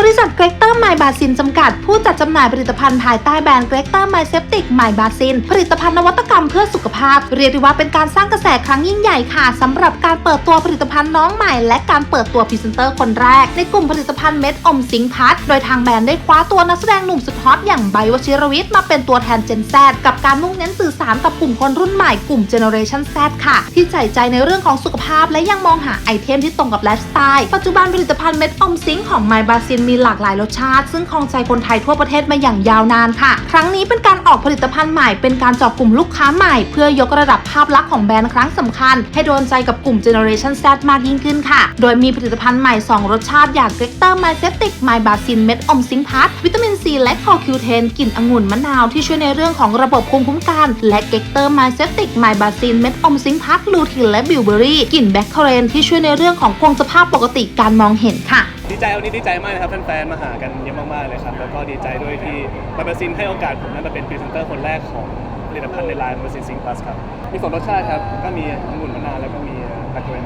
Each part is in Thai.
บริษัทเกรกเตอร์ไมบาซินจำกัด ผู้จัดจำหน่ายผลิตภัณฑ์ภายใต้แบรนด์เกรกเตอร์ไมเซปติกไมบาซินผลิตภัณฑ์นวัตกรรมเพื่อสุขภาพ เรียกได้ว่าเป็นการสร้างกระแสครั้งยิ่งใหญ่ค่ะสำหรับการเปิดตัวผลิตภัณฑ์น้องใหม่ และการเปิดตัวพรีเซนเตอร์คนแรก ในกลุ่มผลิตภัณฑ์เม็ดอมสิงพัทโดยทางแบรนด์ได้คว้าตัวนักแสดงหนุ่มสุดฮอตอย่างไบวชิรวิทย์มาเป็นตัวแทนเจนแซดกับการมุ่งเน้นสื่อสารกับกลุ่มคนรุ่นใหม่กลุ่มเจเนอเรชันแซดค่ะ ที่ใส่ใจในเรื่องของสุขภาพ และยังมองหาไอเทมที่ตรงกับไลฟ์สไตล์ปัจจุบันผลิตภัณฑ์เม็ดอมซิงของไมบาซินมีหลากหลายรสชาติ ซึ่งครองใจคนไทยทั่วประเทศมาอย่างยาวนานค่ะ ครั้งนี้เป็นการออกผลิตภัณฑ์ใหม่เป็นการเจาะกลุ่มลูกค้าใหม่ เพื่อยกระดับภาพลักษณ์ของแบรนด์ครั้งสำคัญ ให้โดนใจกับกลุ่มเจเนอเรชันแซมากยิ่งขึ้นค่ะ โดยมีผลิตภัณฑ์ใหม่ 2 รสชาติอย่างเกรกเตอร์ไมเซติกไมบาซินเม็ดอมซิงพัทวิตามินซีและคอคิวเทนกลิ่นองุ่นมะนาวที่ช่วยในเรื่องของระบบภูมิคุ้มกัน และเกรกเตอร์ไมเซติกไมบาซินเม็ดอมซิงพัทลูทินและบิวเบอรี่กลิ่นแบคเคเรนที่ช่วยในเรื่องของคงสภาพปกติการมองเห็นค่ะ ดีใจวันนี้ดีใจมากนะครับแฟนๆมาหากันเยอะมากๆเลยครับแล้วก็ดีใจด้วยที่มาเบซินให้โอกาสผมนั้นมาเป็นพรีเซนเตอร์คนแรกของผลิตภัณฑ์ในไลน์มาเบซินซิงพลัสครับมีสองรสชาติครับก็มีองุ่นมะนาวแล้วก็มีแบล็คเรน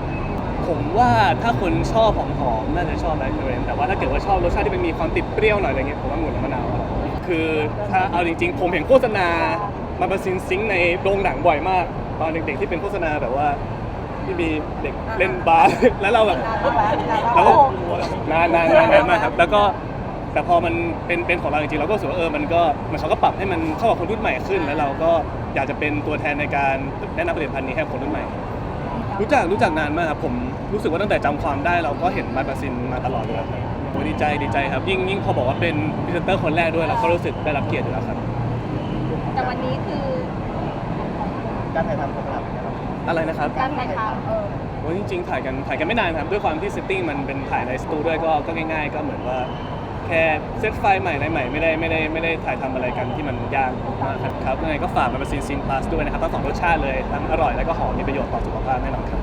ผมว่าถ้าคนชอบหอมๆน่าจะชอบแบล็คเรนแต่ว่าถ้าเกิดว่าชอบรสชาติที่มันมีความติดเปรี้ยวหน่อยอะไรเงี้ยผมว่าองุ่นมะนาวคือถ้าเอาจริง ๆ ผมเห็นโฆษณามาเบซินซิงในโรงหนังบ่อยมาก ตอนเด็กๆที่เป็นโฆษณาแบบว่าที่มีเด็กเล่นบาสแล้วเราแบบแล้วก็ นานนานนานนานมากครับ แล้วก็แต่พอมันเป็นเป็นของเราจริงๆเราก็รู้สึกว่าเออมันก็มันเขาก็ปรับให้มันเข้ากับคนรุ่นใหม่ขึ้น แล้วเราก็อยากจะเป็นตัวแทนในการแนะนำผลิตภัณฑ์นี้ให้คนรุ่นใหม่ รู้จักรู้จักนานมากครับผมรู้สึกว่าตั้งแต่จำความได้เราก็เห็นมาบาซินมาตลอดเลยครับโอ้ดีใจดีใจครับ ยิ่งยิ่งพอบอกว่าเป็นพรีเซนเตอร์คนแรกด้วยเราก็รู้สึกได้รับเกียรติอยู่แล้วครับ แต่วันนี้คือ การถ่ายทำของเราเป็นไงบ้าง อะไรนะครับการถ่ายทำเออโอ้ยจริงๆถ่ายกันถ่ายกันไม่นานครับด้วยความที่เซตติ้งมันเป็นถ่ายในสตูด้วยก็ก็ง่าย ๆ ก็เหมือนว่า แค่เซตไฟล์ใหม่อะไรใหม่ไม่ได้ไม่ได้ไม่ได้ถ่ายทำอะไรกันที่มันยากมากครับครับยังไงก็ฝากมาเป็นซีนซีนพลัสด้วยนะครับทั้งสองรสชาติเลยทั้งอร่อยแล้วก็หอมมีประโยชน์ต่อสุขภาพแน่นอนครับ